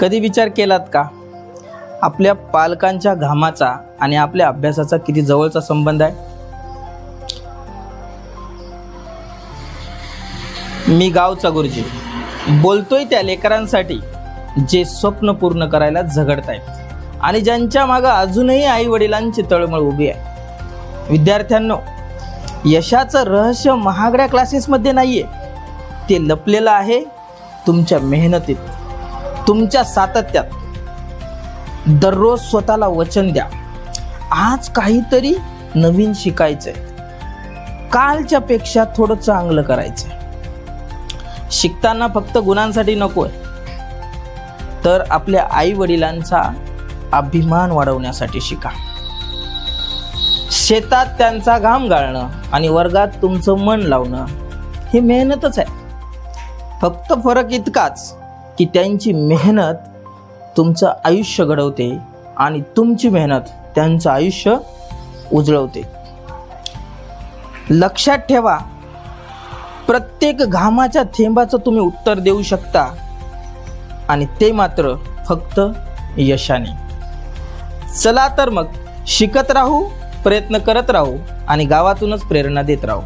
कधी विचार केलात का? आपल्या पालकांच्या घामाचा आणि आपल्या अभ्यासाचा किती जवळचा संबंध आहे? मी गावचा गुरुजी. बोलतोय त्या लेकरांसाठी जे स्वप्न पूर्ण करायला झगडतायत. आणि ज्यांच्या मागं अजूनही आई वडिलांची तळमळ उभी आहे. विद्यार्थ्यांनो यशाचं रहस्य महागड्या क्लासेसमध्ये नाहीये. ते लपलेलं आहे तुमच्या मेहनतीत. तुमच्या सातत्यात. दररोज स्वतःला वचन द्या. आज काहीतरी नवीन शिकायचंय. कालच्या पेक्षा थोडं चांगलं करायचंय. शिकताना फक्त गुणांसाठी नकोय. तर आपल्या आई वडिलांचा अभिमान वाढवण्यासाठी शिका. शेतात त्यांचा घाम गाळणं आणि वर्गात तुमचं मन लावणं ही मेहनतच आहे. फक्त फरक इतकाच. की त्यांची मेहनत तुमचं आयुष्य घडवते आणि तुमची मेहनत त्यांचं आयुष्य उजळवते. लक्षात ठेवा प्रत्येक घामाच्या थेंबाचं तुम्ही उत्तर देऊ शकता आणि ते मात्र फक्त यशाने. चला तर मग शिकत राहू प्रयत्न करत राहू आणि गावातूनच प्रेरणा देत राहू.